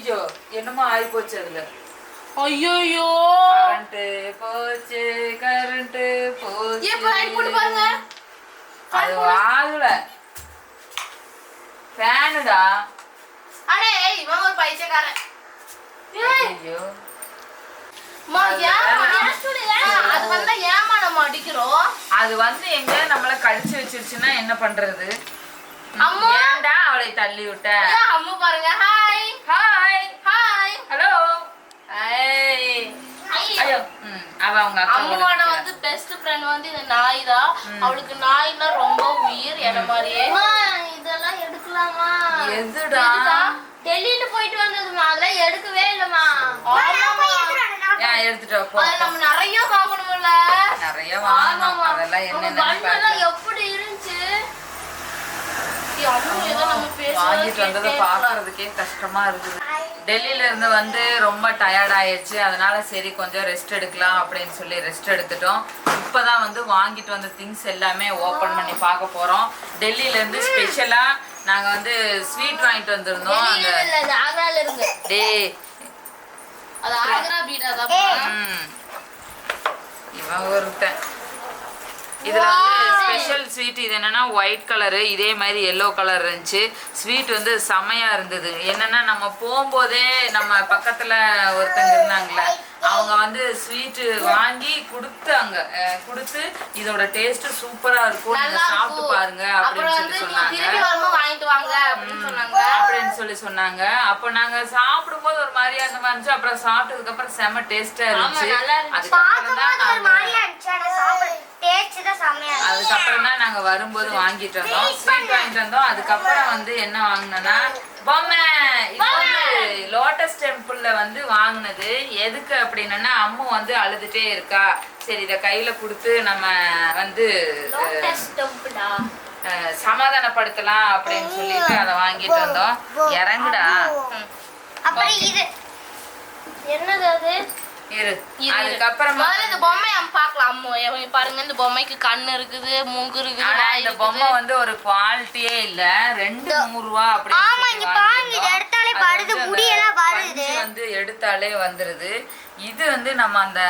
ஐயோ என்னமோ ஆகி போச்சு அதுல. ஐயோ கரண்ட் போச்சு கரண்ட் போச்சு. அது ஆகல. ஃபேனுடா அடே இவன் ஒரு பைத்தியக்காரன். ஐயோ அம்மா, ஏம்மா? அது வந்தா ஏமா நம்ம அடிக்கிறோம்? அது வந்து எங்க நம்மள கடிச்சு வச்சிருச்சுன்னா என்ன பண்றது? அம்மா. அவளை தள்ளி விட்ட ஏன் அம்மா பாருங்க. Hi hi hi hello hi ஐயோ. அவ அவங்க அம்மாவோட. வந்து பெஸ்ட் ஃப்ரெண்ட் வந்து இந்த நாய் தான் அவளுக்கு நாய்னா ரொம்ப உயிர் என்ன மாதிரியே. இதெல்லாம் எடுக்கலாமா? எதுடா? டெல்லியில போயிட்டு வந்ததுமா? அதெல்லாம் எடுக்கவே இல்லம்மா. எடுத்துட்டு போ நம்ம நிறைய வாங்கணும்ல. நிறைய வாங்கணும். அதெல்லாம் எப்படி இருந்துச்சு ஏய், அம்மா ஏதோ நம்ம பேசுறத வாங்கிட்டு வந்ததை. பாக்குறதுக்கே கஷ்டமா இருக்குது. டெல்லியில இருந்து வந்து ரொம்ப டயர்ட் ஆயிடுச்சு. அதனால சரி கொஞ்சம் ரெஸ்ட் எடுக்கலாம் அப்படின்னு சொல்லி ரெஸ்ட் எடுத்துட்டோம். இப்பதான் வந்து வாங்கிட்டு வந்த திங்ஸ் எல்லாமே ஓபன் பண்ணி பார்க்க போறோம். டெல்லியில இருந்து ஸ்பெஷலா நாங்க வந்து ஸ்வீட் வாங்கிட்டு வந்திருந்தோம். அந்த ம். இவன் ஒருத்தன். இதுல வந்து ஸ்பெஷல் ஸ்வீட் இது என்னன்னா ஒயிட் கலரு இதே மாதிரி எல்லோ கலர் இருந்துச்சு. ஸ்வீட் வந்து செமையா இருந்தது. என்னன்னா நம்ம போகும்போதே நம்ம பக்கத்துல ஒருத்தங்க இருந்தாங்கல்ல அவங்க வந்து ஸ்வீட் வாங்கி கொடுத்தாங்க கொடுத்து இதோட டேஸ்ட் சூப்பரா இருக்கும். நீங்க சாப்பிட்டு. பாருங்க அப்படின்னு சொல்லி சொன்னாங்க. அப்படின்னு சொல்லி சொன்னாங்க. அப்ப நாங்க சாப்பிடும்போது ஒரு மாதிரியா அந்த மாதிரி இருந்துச்சு. அப்புறம் சாப்பிட்டதுக்கு அப்புறம் செம டேஸ்டா இருந்துச்சு. அதுக்கப்புறம் தான் அதுக்கப்புறம் தான் நாங்க வரும்போது வாங்கிட்டு வந்தோம். ஸ்வீட் வாங்கிட்டு வந்தோம். அதுக்கப்புறம் வந்து என்ன வாங்கினோம்னா பொம்மை. இது வந்து லோட்டஸ் டெம்பிள்ல வந்து வாங்கினது. எதுக்கு அப்படின்னா அம்மு வந்து அழுதுட்டே இருக்கா. சரி இத கையில கொடுத்து நம்ம வந்து சமாதானப்படுத்தலாம் அப்படின்னு சொல்லிட்டு அதை வாங்கிட்டு வந்தோம். இறங்குடா. அப்புறம் இது என்னது அது? இரு இரு. அதுக்கப்புறமா இந்த பொம்மையை நம்ம பார்க்கலாம் அம்மு பாருங்க இந்த பொம்மைக்கு கண்ணு இருக்குது மூக்கு இருக்குது ஆனா இந்த. பொம்மை வந்து ஒரு குவாலிட்டியே இல்ல ரெண்டு நூறு ரூபா அப்படின்னு ஆமா, இங்க பாருங்க, இது. எடுத்தாலே அந்த முடியெல்லாம் வருது. வந்து எடுத்தாலே வந்துருது இது வந்து நம்ம அந்த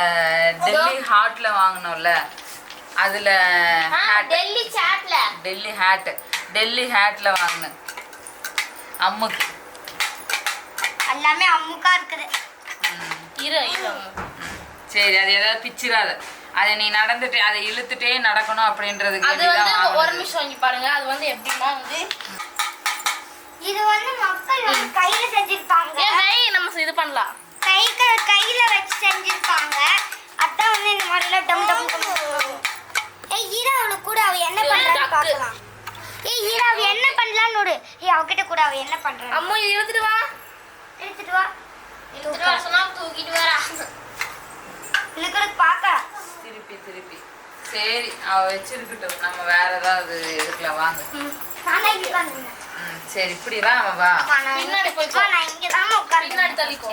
டெல்லி ஹாட்ல வாங்கினோம்ல அதுல hat, டெல்லி சாட்ல டெல்லி ஹேட் டெல்லி ஹேட்ல வாங்கினேன் அம்முக்கு எல்லாமே அம்முக்கா இருக்குது. இரு. சரி அது ஏதாவது பிச்சிராத அதை நீ நடந்துட்டு அதை இழுத்துட்டே நடக்கணும் அப்படின்றதுக்கு அது வந்து ஒரு. நிமிஷம் இங்க பாருங்க. அது வந்து எப்படின்னா வந்து இது வந்து மக்கள் வந்து கையில செஞ்சிருப்பாங்க. கை நம்ம இது பண்ணலாம். கைக்கு கையில வச்சு செஞ்சிருப்பாங்க. அதான் வந்து இந்த மாதிரி எல்லாம் டம் டம் ஏய் ஈரா அவள கூட. அவ என்ன பண்றான்னு. பார்க்கலாம். ஏய் ஈரா அவ என்ன பண்ணலாம்னு விடு. ஏய் அவகிட்ட கூட அவ என்ன பண்றா அம்மு இது இழுத்துட்டு வா. எடுத்துட்டு வா. இழுத்துட்டு வா சொன்னா தூக்கிட்டு வரா இழுக்கிறது பார்க்க திருப்பி திருப்பி. சரி அவ வச்சிருக்கட்டும். நம்ம வேற ஏதாவது எடுக்கலாம் வாங்க. சரி இப்படி வா அவ வா. அப்பா, நான் பின்னாடி இங்க- போய்க்கோ. அப்பா, நான் இங்க தான் உட்கார்ந்து பின்னாடி தள்ளிக்கோ.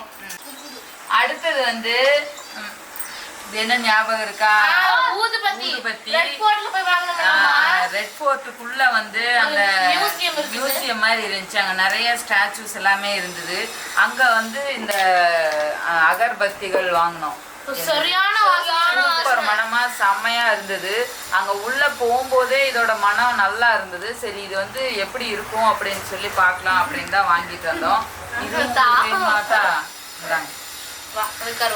அடுத்தது வந்து என்ன ஞாபகம் இருக்கா? ஊதுபத்தி ஊதுபத்தி. ரெட் போர்ட்ல போய் வாங்கணும் ரெட் ஃபோர்ட்டுக்குள்ள வந்து அந்த. மியூசியம் மாதிரி இருந்துச்சு. அங்க நிறைய ஸ்டாச்சுஸ் எல்லாமே இருந்தது. அங்க வந்து இந்த அகர்பத்திகள் வாங்கினோம். சரியான சூப்பர் மனமா செம்மையா இருந்தது. அங்க உள்ள போகும்போதே இதோட மனம் நல்லா இருந்தது. சரி இது வந்து எப்படி இருக்கும் அப்படின்னு சொல்லி பார்க்கலாம் அப்படின்னு தான் வாங்கிட்டு வந்தோம். இது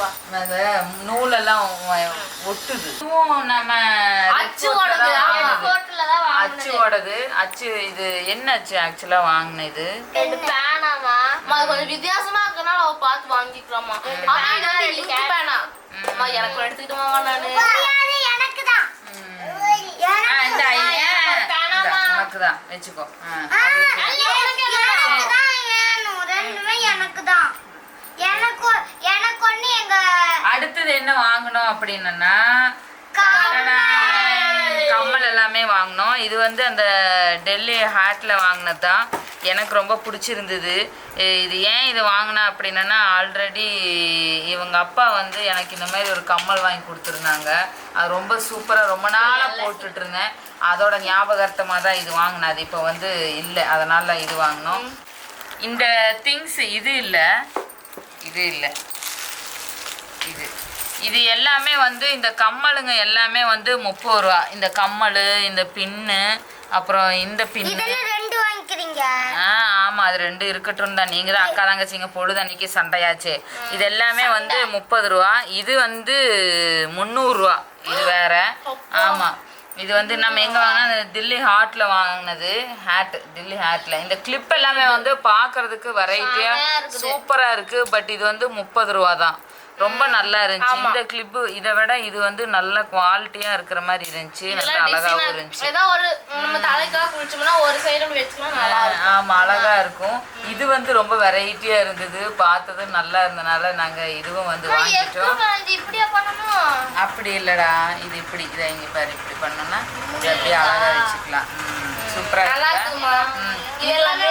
வா அந்த நூலெல்லாம் ஒட்டுது. நம்ம அச்சு ஓடுது, ஆமா. ஹோட்டல்ல தான் அச்சு இது என்ன அச்சு ஆக்சுவலா வாங்கின இது? ரெண்டு பேனாமா அது கொஞ்சம் வித்தியாசமா இருக்கனால அவ பார்த்து வாங்கிக்கிறோமா ஆனா இது வந்து லிங்க் பேனா. அம்மா எனக்கு எடுத்துக்கிட்டுமா நானு. எனக்கு தான். இந்த வச்சுக்கோ. எனக்கு தான் ரெண்டுமே எனக்கு தான். எனக்கு எனக்கு ஒண்ணு எங்க அடுத்தது என்ன வாங்கணும் அப்படின்னா கம்மல். எல்லாமே வாங்கினோம். இது வந்து அந்த டெல்லி ஹேட்ல வாங்கினது தான் எனக்கு ரொம்ப பிடிச்சிருந்தது. இது ஏன் இது வாங்கினேன் அப்படின்னா ஆல்ரெடி இவங்க அப்பா வந்து எனக்கு இந்த மாதிரி ஒரு கம்மல் வாங்கி கொடுத்துருந்தாங்க. அது ரொம்ப சூப்பராக ரொம்ப நாளாக போட்டுட்டு இருந்தேன் அதோட ஞாபகார்த்தமாக தான் இது வாங்கினேன் அது இப்போ வந்து இல்லை அதனால இது வாங்கினோம். இந்த திங்ஸ் இது இல்லை. இது இல்லை. இது. இது எல்லாமே வந்து இந்த கம்மலுங்க எல்லாமே வந்து முப்பது ரூபா. இந்த கம்மல் இந்த பின்னு அப்புறம் இந்த பின்னு. இதெல்லாம் ரெண்டு வாங்கிக்கிறீங்க? ஆ ஆமாம் அது ரெண்டு இருக்கட்டும் தான். நீங்கள் தான் அக்கா தங்கச்சிங்க பொழுது அன்னைக்கு சண்டையாச்சு. இது எல்லாமே வந்து முப்பது ரூபா. இது வந்து முந்நூறுரூவா இது வேற. ஆமாம் இது வந்து நம்ம எங்கே வாங்கினா தில்லி ஹாட்டில் வாங்கினது. ஹேட் தில்லி ஹேட்டில் இந்த கிளிப் எல்லாமே வந்து பார்க்கறதுக்கு வெரைட்டியாக. சூப்பராக இருக்குது. பட் இது வந்து முப்பது ரூபா தான். ரொம்ப நல்லா இருந்துச்சு. இந்த கிளிப்பு இதை விட இது வந்து நல்ல குவாலிட்டியாக இருக்கிற மாதிரி இருந்துச்சு. நல்லா ஆ- இருந்துச்சு. ஒரு நம்ம தலைக்காக குளிச்சோம்னா ஒரு சைடு வச்சுக்கலாம் நல்லா ஆமா அழகா இருக்கும். இது வந்து ரொம்ப வெரைட்டியா இருந்தது. பார்த்தது நல்லா இருந்தனால நாங்க இதுவும் வந்து வாங்கிட்டோம். அப்படி இல்லடா. இது இப்படி இதை இங்க பாரு இப்படி பண்ணோம்னா அப்படியே அழகா வச்சுக்கலாம். சூப்பரா ம். இது வந்து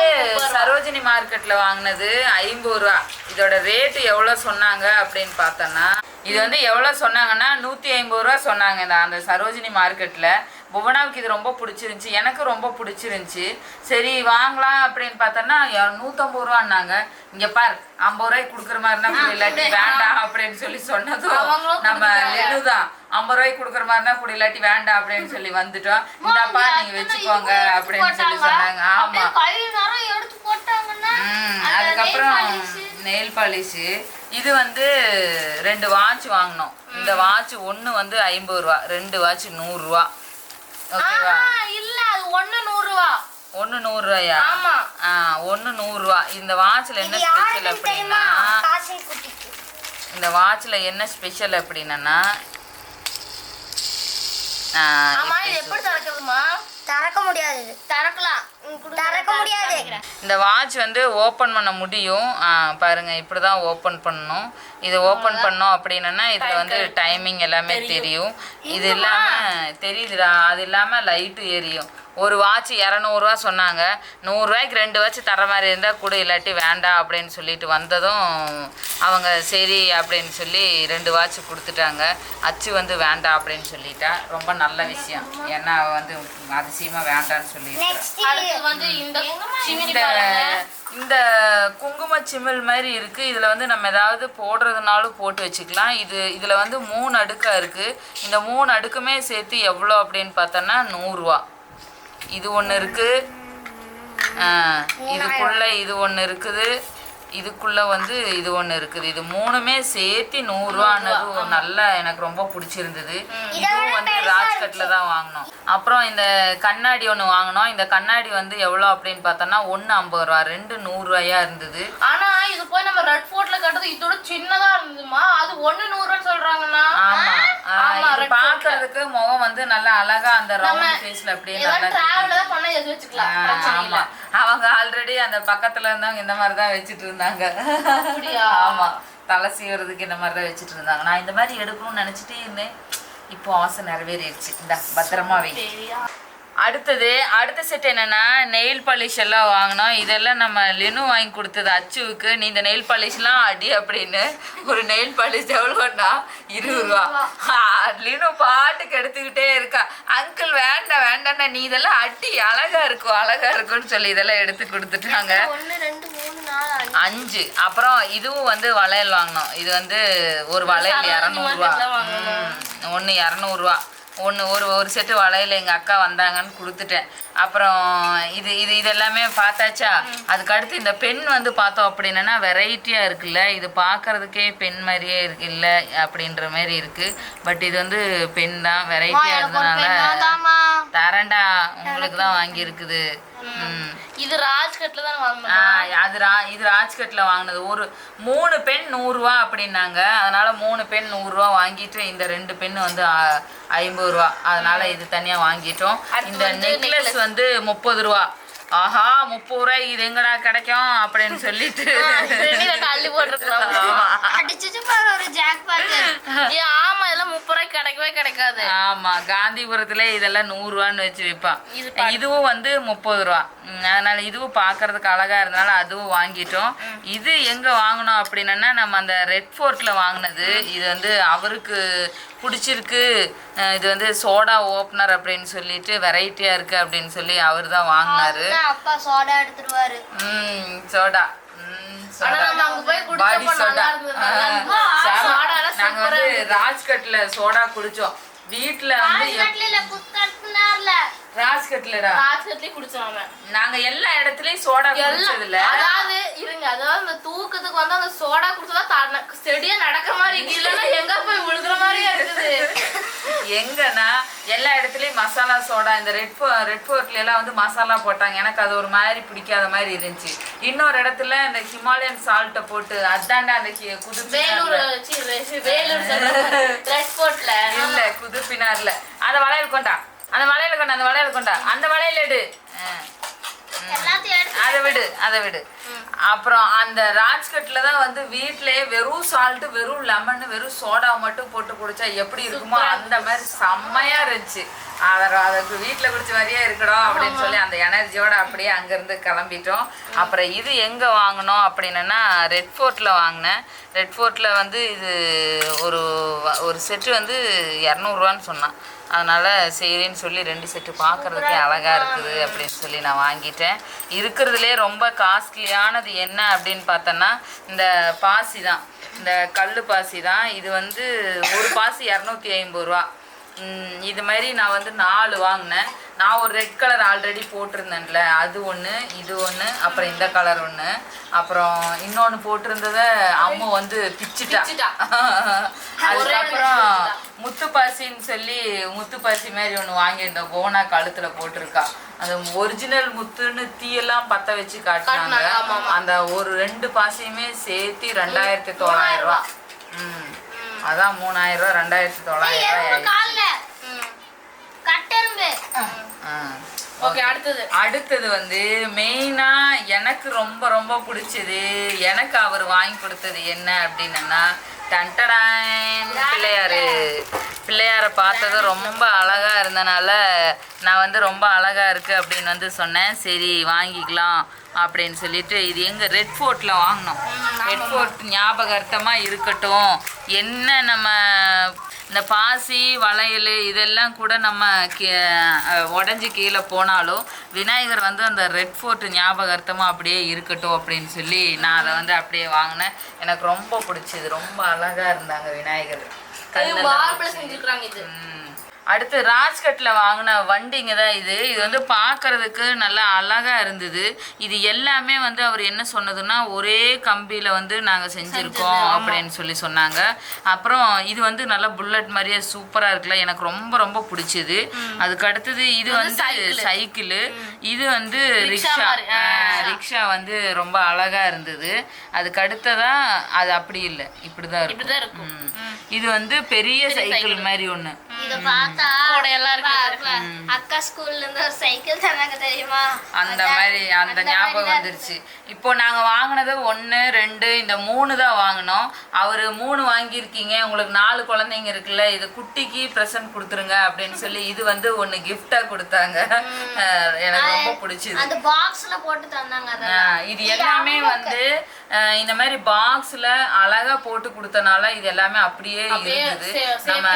சரோஜினி மார்க்கெட்ல வாங்கினது ஐம்பது ரூபா. இதோட ரேட்டு எவ்வளவு சொன்னாங்க அப்படின்னு பார்த்தோன்னா இது வந்து எவ்வளவு சொன்னாங்கன்னா நூத்தி ஐம்பது ரூபா சொன்னாங்க இந்த அந்த சரோஜினி மார்க்கெட்ல. புவனாவுக்கு இது ரொம்ப பிடிச்சிருந்துச்சி எனக்கு ரொம்ப பிடிச்சிருந்துச்சி. சரி வாங்கலாம் அப்படின்னு பார்த்தோன்னா நூத்தம்பது ரூபான்னாங்க. இங்க பார் ஐம்பது ரூபாய்க்கு கொடுக்குற மாதிரி இருந்தா கொடு, இல்லாட்டி வேண்டாம் அப்படின்னு சொல்லி சொன்னதும் நம்ம லெனுதான் ஐம்பது ரூபாய்க்கு கொடுக்குற மாதிரி இருந்தா கூட இல்லாட்டி வேண்டாம் அப்படின்னு சொல்லி வந்துட்டோம். இந்தாப்பா நீங்க வச்சுக்கோங்க அப்படின்னு சொல்லி சொன்னாங்க. ஆமா. கை நேரம் எடுத்து போட்டாங்கன்னா ம், அந்த அதுக்கப்புறம். நெயில் பாலிஷு இது வந்து ரெண்டு வாட்ச் வாங்கினோம். இந்த வாட்ச் ஒன்று வந்து ஐம்பது ரூபா ரெண்டு வாட்ச் நூறுரூவா ஓகேவா? இல்ல அது ஒண்ணு நூறு ரூபா ஆமா. ஆ ஒன்று நூறுரூவா இந்த வாட்சில் என்ன ஸ்பெஷல் அப்படின்னா இந்த வாட்சில் என்ன ஸ்பெஷல் அப்படின்னா எப்படி திறக்குதுமா திறக்க முடியாது. திறக்கலாம். திறக்க முடியாது. இந்த வாட்ச் வந்து ஓப்பன் பண்ண முடியும். பாருங்க இப்படி தான் ஓப்பன் பண்ணணும். இது ஓப்பன் பண்ணோம் அப்படின்னா இதில் வந்து டைமிங் எல்லாமே தெரியும். இது இல்லாமல் தெரியுதுடா அது இல்லாமல் லைட்டு எரியும் ஒரு வாட்ச் இரநூறுவா சொன்னாங்க. நூறுரூவாய்க்கு ரெண்டு வாட்ச் தர மாதிரி இருந்தால் கூட இல்லாட்டி வேண்டாம் அப்படின்னு சொல்லிட்டு வந்ததும் அவங்க சரி அப்படின்னு சொல்லி ரெண்டு வாட்ச் கொடுத்துட்டாங்க. அச்சு வந்து வேண்டாம் அப்படின்னு சொல்லிட்டா. ரொம்ப நல்ல விஷயம். ஏன்னா அவ வந்து அதிசயமாக வேண்டான்னு சொல்லிட்டு. நெக்ஸ்ட் அடுத்து வந்து இந்த குங்கும சிமிழ் மாதிரி இருக்கு. இதுல வந்து நம்ம ஏதாவது போடுறதுனாலும் போட்டு வச்சுக்கலாம். இது இதுல வந்து மூணு அடுக்கா இருக்கு. இந்த மூணு அடுக்குமே சேர்த்து எவ்வளோ அப்படின்னு பார்த்தோன்னா நூறுரூவா இது ஒன்று இருக்கு. ஆ, இதுக்குள்ள இது ஒன்று இருக்குது. இதுக்குள்ள வந்து இது ஒன்று இருக்குது. இது மூணுமே சேர்த்து நூறுரூவான்னது ஒரு நல்ல எனக்கு ரொம்ப பிடிச்சிருந்தது. இதுவும் வந்து ராஜ்கட்டில் தான் வாங்கினோம். அப்புறம் இந்த கண்ணாடி ஒன்று வாங்கினோம். இந்த கண்ணாடி வந்து எவ்வளோ அப்படின்னு பார்த்தோன்னா ஒன்று ஐம்பது ரூபா ரெண்டு நூறுரூவாயா இருந்தது. ஆனா இது போய் நம்ம ரெட் ஃபோர்ட்ல கட்டது இதோட சின்னதா இருந்ததுமா? அது ஆ, ஆமா, இது பார்க்கறதுக்கு முகம் வந்து நல்லா அழகா அந்த ரவுண்ட் ஃபேஸ்ல அப்படியே நல்லா அவங்க ஆல்ரெடி அந்த பக்கத்துல இருந்தவங்க இந்த மாதிரி தான் வச்சுட்டு இருந்தாங்க. அப்படியா? ஆமா. தலை சீவுறதுக்கு இந்த மாதிரி தான் வச்சுட்டு இருந்தாங்க. நான் இந்த மாதிரி எடுக்கணும்னு நினைச்சிட்டே இருந்தேன். இப்போ ஆசை நிறைவேறிடுச்சு. இந்த பத்திரமா வை. அடுத்தது அடுத்த செட் என்னன்னா நெயில் பாலிஷ் எல்லாம் வாங்கினோம் இதெல்லாம் நம்ம லினு வாங்கி கொடுத்தது அச்சுவுக்கு. நீ இந்த நெயில் பாலிஷ்லாம் அடி அப்படின்னு. ஒரு நெயில் பாலிஷ் எவ்வளோன்னா இருபது ரூபா. லினு பாட்டுக்கு எடுத்துக்கிட்டே இருக்கா. அங்கிள் வேண்டாம் வேண்டாம்னா நீ இதெல்லாம் அடி. அழகா இருக்கும் அழகா இருக்கும்னு சொல்லி இதெல்லாம் எடுத்து கொடுத்துட்டாங்க. அஞ்சு அப்புறம் இதுவும் வந்து வளையல் வாங்கினோம் இது வந்து ஒரு வளையல் இரநூறுவா. ஒன்று இரநூறுவா. ஒன்று ஒரு ஒரு செட்டு வளையல் எங்கள் அக்கா வந்தாங்கன்னு கொடுத்துட்டேன். அப்புறம் இது இது இதெல்லாமே பார்த்தாச்சா? அதுக்கு அடுத்து இந்த பென் வந்து பார்த்தோம் அப்படின்னா வெரைட்டியாக இருக்குல்ல. இது பார்க்கறதுக்கே பென் மாதிரியே இருக்கு இல்லை அப்படின்ற மாதிரி இருக்கு. பட் இது வந்து பென் தான் வெரைட்டியாக இருந்தனால அதாம்மா. தரேன்டா. உங்களுக்கு தான் வாங்கியிருக்குது. இது ராஜ்கட்ல தான் ஆ, வாங்கணும் அது ரா இது ராஜ்கட்டில் வாங்கினது. ஒரு மூணு பென் நூறுரூவா அப்படின்னாங்க. அதனால மூணு பென் நூறுரூவா வாங்கிட்டு இந்த ரெண்டு பென் வந்து ஐம்பது ரூபா. அதனால இது தனியாக வாங்கிட்டோம். இந்த நெக்லஸ். வந்து முப்பது ரூபா. ஆஹா முப்பது ரூபாய் இது எங்கடா கிடைக்கும் அப்படின்னு சொல்லிட்டு. அள்ளி போட்டுருக்கலாம் ஆமா. இதெல்லாம் முப்பது ரூபாய்க்கு கிடைக்கவே கிடைக்காது. ஆமா காந்திபுரத்துல இதெல்லாம் நூறு ரூபான்னு வச்சு விற்பான் இதுவும் வந்து முப்பது ரூபா. அதனால இதுவும் பார்க்கறதுக்கு அழகா இருந்தனால அதுவும் வாங்கிட்டோம். இது எங்க வாங்கினோம் அப்படின்னா நம்ம அந்த ரெட் ஃபோர்ட்ல வாங்கினது. இது வந்து அவருக்கு பிடிச்சிருக்கு. இது வந்து சோடா ஓப்பனர் அப்படின்னு சொல்லிட்டு வெரைட்டியாக இருக்குது அப்படின்னு சொல்லி அவர் தான் வாங்கினாரு. அப்பா சோடா எடுத்துருவாரு. ம் சோடா. பாடி சோடா. நல்லா இருந்தது நல்லா இருந்தது. ஆ, செம. சோடா எல்லாம் நாங்க சூப்பரா வந்து. ராஜ்கட்ல சோடா குடிச்சோம். வீட்ல வந்து ராஜ்கட்லடா ராஜ்கட்லயே குடிச்சோம் நாங்க எல்லா இடத்துலயும் சோடா குடிச்சது இல்ல அதாவது இருங்க அதாவது அந்த தூக்கத்துக்கு வந்து அந்த சோடா குடிச்சதா தன- செடியா நடக்கிற மாதிரி இல்லைன்னா எங்க போய் விழுகிற மாதிரியே இருக்குது? எங்கன்னா எல்லா இடத்துலயும் மசாலா சோடா இந்த ரெட் ஃபோ ரெட் ஃபோர்ட்ல எல்லாம் வந்து மசாலா போட்டாங்க. எனக்கு அது ஒரு மாதிரி பிடிக்காத மாதிரி இருந்துச்சு. இன்னொரு இடத்துல இந்த ஹிமாலயன் சால்ட்டை போட்டு அதாண்டா அந்த கி- வேலூர் வேலூர் ரெட் கோட்ல இல்ல குதுப்பினார்ல. அந்த வளையல் கொண்டா. அந்த வளையல் கொண்டா அந்த வளையல் கொண்டா. அந்த வளையல் எடு. அதை விடு அதை விடு. அப்புறம் அந்த ராஜ்கட்ல தான் வந்து வீட்லயே வெறும் சால்ட் வெறும் லெமன் வெறும் சோடா மட்டும் போட்டு குடிச்சா எப்படி இருக்குமோ அந்த மாதிரி செம்மையா இருந்துச்சு. அதை அதுக்கு வீட்டில் குடிச்ச மாதிரியே இருக்கணும் அப்படின்னு சொல்லி அந்த எனர்ஜியோட அப்படியே அங்கேருந்து கிளம்பிட்டோம். அப்புறம் இது எங்கே வாங்கினோம் அப்படின்னா ரெட் ஃபோர்ட்டில் வாங்கினேன். ரெட் ஃபோர்ட்டில் வந்து இது ஒரு ஒரு செட்டு வந்து இரநூறுவான்னு சொன்னான். அதனால சரின்னு சொல்லி ரெண்டு செட்டு பார்க்கறதுக்கே அழகா இருக்குது அப்படின்னு சொல்லி நான் வாங்கிட்டேன். இருக்கிறதுலே ரொம்ப காஸ்ட்லியானது என்ன அப்படின்னு பார்த்தோன்னா இந்த பாசி தான். இந்த கல் பாசி தான். இது வந்து ஒரு பாசி இரநூத்தி ஐம்பது ரூபா. இது மாதிரி நான் வந்து நாலு வாங்கினேன். நான் ஒரு ரெட் கலர் ஆல்ரெடி போட்டிருந்தேன்ல அது ஒன்று இது ஒன்று அப்புறம் இந்த கலர் ஒன்று அப்புறம் இன்னொன்று போட்டிருந்ததை அம்மா வந்து பிச்சுட்டா. அதுக்கப்புறம் முத்துப்பாசின்னு சொல்லி முத்துப்பாசி மாதிரி ஒன்று வாங்கியிருந்தோம் போனா கழுத்துல போட்டிருக்கா. அந்த ஒரிஜினல் முத்துன்னு தீயெல்லாம் பத்த வச்சு காட்டினாங்க. அந்த ஒரு ரெண்டு பாசியுமே சேர்த்து ரெண்டாயிரத்தி தொள்ளாயிரம் ரூபா. ம். அதான் மூணாயிரம் ரூபா ரெண்டாயிரத்தி தொள்ளாயிரம். ஓகே அடுத்தது. அடுத்தது வந்து மெயினா எனக்கு ரொம்ப ரொம்ப பிடிச்சது எனக்கு அவர் வாங்கி கொடுத்தது என்ன அப்படின்னா டன்டடான் பிள்ளையாரு. பிள்ளையாரை பார்த்தது ரொம்ப அழகா இருந்தனால நான் வந்து ரொம்ப அழகா இருக்கு அப்படின்னு வந்து சொன்னேன். சரி வாங்கிக்கலாம் அப்படின்னு சொல்லிட்டு இது எங்க ரெட் ஃபோர்ட்ல வாங்கினோம். ரெட் ஃபோர்ட் ஞாபகார்த்தமா இருக்கட்டும். என்ன நம்ம இந்த பாசி வளையல் இதெல்லாம் கூட நம்ம உடஞ்சி கீழே போனாலும் விநாயகர் வந்து அந்த ரெட் ஃபோர்ட் ஞாபகார்த்தமாக அப்படியே இருக்கட்டும் அப்படின்னு சொல்லி நான் அதை வந்து அப்படியே வாங்கினேன் எனக்கு ரொம்ப பிடிச்சது ரொம்ப அழகாக இருந்தாங்க விநாயகர் வச்சு. செஞ்சுக்கிறாங்க இது. அடுத்து ராஜ்கட்டில் வாங்கின வண்டிங்க தான் இது. இது வந்து பார்க்கறதுக்கு நல்லா அழகா இருந்தது. இது எல்லாமே வந்து அவர் என்ன சொன்னதுன்னா ஒரே கம்பியில் வந்து நாங்கள் செஞ்சுருக்கோம் அப்படின்னு சொல்லி சொன்னாங்க. அப்புறம் இது வந்து நல்லா புல்லட் மாதிரியே சூப்பராக இருக்குல்ல எனக்கு ரொம்ப ரொம்ப பிடிச்சது. அதுக்கு அடுத்தது இது வந்து சைக்கிள். இது வந்து ரிக்ஷா ரிக்ஷா. வந்து ரொம்ப அழகா இருந்தது. அதுக்கு அடுத்ததா அது அப்படி இல்லை. இப்படிதான் இருக்கும். இது வந்து பெரிய சைக்கிள் மாதிரி ஒண்ணு. இத பார்த்தா கூடையெல்லாம் இருக்கு அக்கா ஸ்கூல்ல இருந்து ஒரு சைக்கிள் தந்தாங்க தெரியுமா? அந்த மாதிரி அந்த ஞாபகம் வந்துருச்சு. இப்போ நாங்க வாங்கினது ஒன்று ரெண்டு இந்த மூணு தான் வாங்கினோம். அவர் மூணு வாங்கியிருக்கீங்க. உங்களுக்கு நாலு குழந்தைங்க இருக்குல்ல இது குட்டிக்கு ப்ரெசன்ட் கொடுத்துருங்க அப்படின்னு சொல்லி இது வந்து ஒன்று கிஃப்டாக கொடுத்தாங்க. எனக்கு ரொம்ப பிடிச்சிது. அந்த பாக்ஸ்ல போட்டு தந்தாங்க அத ஆஹ் இது எல்லாமே வந்து இந்த மாதிரி பாக்ஸ்ல அழகா போட்டு கொடுத்தனால இது எல்லாமே அப்படியே இருந்தது. நம்ம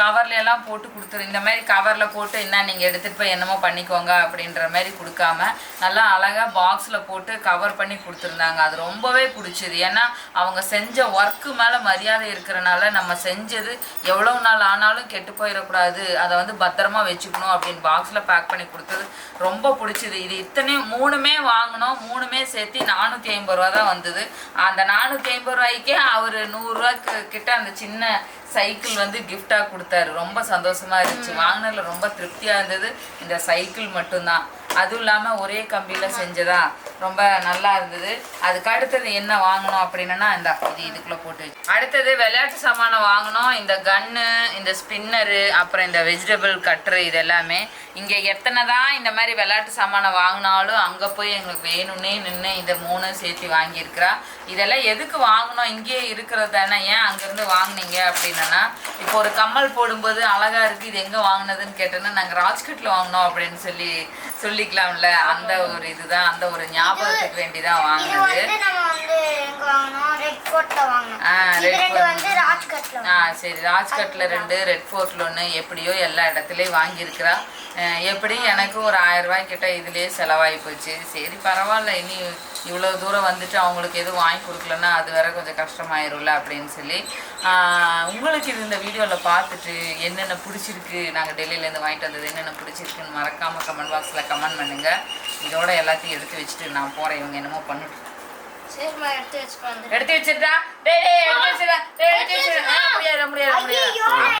கவர்ல எல்லாம் போட்டு கொடுத்துரு. இந்த மாதிரி கவர்ல போட்டு என்ன நீங்க எடுத்துட்டு போய் என்னமோ பண்ணிக்கோங்க அப்படின்ற மாதிரி கொடுக்காம நல்லா அழகா பாக்ஸ்ல போட்டு கவர் பண்ணி கொடுத்துருந்தாங்க. அது ரொம்பவே பிடிச்சது. ஏன்னா அவங்க செஞ்ச ஒர்க்கு மேல மரியாதை இருக்கிறனால நம்ம செஞ்சது எவ்வளவு நாள் ஆனாலும் கெட்டு போயிடக்கூடாது. அதை வந்து பத்திரமா வச்சுக்கணும் அப்படின்னு பாக்ஸ்ல பேக் பண்ணி கொடுத்தது ரொம்ப பிடிச்சது. இது இத்தனையும் மூணுமே வாங்கினோம். மூணுமே சேர்த்து நானூற்றி ஐம்பது ரூபா தான் வந்தது. அந்த நானூற்றி ஐம்பது ரூபாய்க்கே அவர் நூறுரூவாக்கு கிட்ட அந்த சின்ன சைக்கிள் வந்து கிஃப்டாக கொடுத்தாரு. ரொம்ப சந்தோஷமா இருந்துச்சு. வாங்கினதுல ரொம்ப திருப்தியா இருந்தது. இந்த சைக்கிள் மட்டும்தான். அதுவும் இல்லாம ஒரே கம்பியில செஞ்சதா? ரொம்ப நல்லா இருந்தது. அதுக்கு அடுத்தது என்ன வாங்கணும் அப்படின்னா இந்த இது இதுக்குள்ள போட்டு அடுத்தது விளையாட்டு சாமானை வாங்கினோம் இந்த கன்னு இந்த ஸ்பின்னரு அப்புறம் இந்த வெஜிடபிள் கட்ரு இது எல்லாமே இங்கே எத்தனை தான் இந்த மாதிரி விளையாட்டு சாமானை வாங்கினாலும் அங்கே போய் எங்களுக்கு வேணும்னே நின்று இந்த மூணு சேர்த்து வாங்கியிருக்கிறா. இதெல்லாம் எதுக்கு வாங்கணும்? இங்கேயே இருக்கிறது தானே. ஏன் அங்கேருந்து வாங்குனீங்க அப்படின்னா இப்போ ஒரு கம்மல் போடும்போது அழகா இருக்குது இது எங்கே வாங்கினதுன்னு கேட்டோன்னா நாங்கள் ராஜ்கட்டில் வாங்கினோம் அப்படின்னு சொல்லி சொல்லிக்கலாம்ல. அந்த ஒரு இதுதான் அந்த ஒரு ஞாபகம். ஞாபகத்துக்கு வேண்டிதான் இது வாங்கினது. ராஜ்கட்ல சரி ராஜ்கட்டில் ரெண்டு ரெட் ஃபோர்ட்டில் ஒன்று எப்படியோ எல்லா இடத்துலையும் வாங்கியிருக்கிறா. அஹ் எப்படி? எனக்கும் ஒரு ஆயிரம் ரூபாய் கிட்ட இதுலேயே செலவாகி போச்சு. சரி பரவாயில்ல. இனி இவ்வளோ தூரம் வந்துட்டு அவங்களுக்கு எதுவும் வாங்கி கொடுக்கலன்னா அது வேற கொஞ்சம் கஷ்டமாயிரும்ல அப்படின்னு சொல்லி உங்களுக்கு இது இந்த வீடியோவில் பார்த்துட்டு என்னென்ன பிடிச்சிருக்கு? நாங்கள் டெல்லியிலேருந்து வாங்கிட்டு வந்தது என்னென்ன பிடிச்சிருக்குன்னு மறக்காமல் கமெண்ட் பாக்ஸில் கமெண்ட் பண்ணுங்கள் இதோட எல்லாத்தையும் எடுத்து வச்சுட்டு நான் போகிறேன் இவங்க என்னமோ பண்ணிட்டு சரிம்மா எடுத்து வச்சுக்கோ எடுத்து வச்சிருந்தா டேய் டேய் எடுத்து வச்சிடா டேய் எடுத்து வச்சிடா முடியாது முடியாது முடியாது.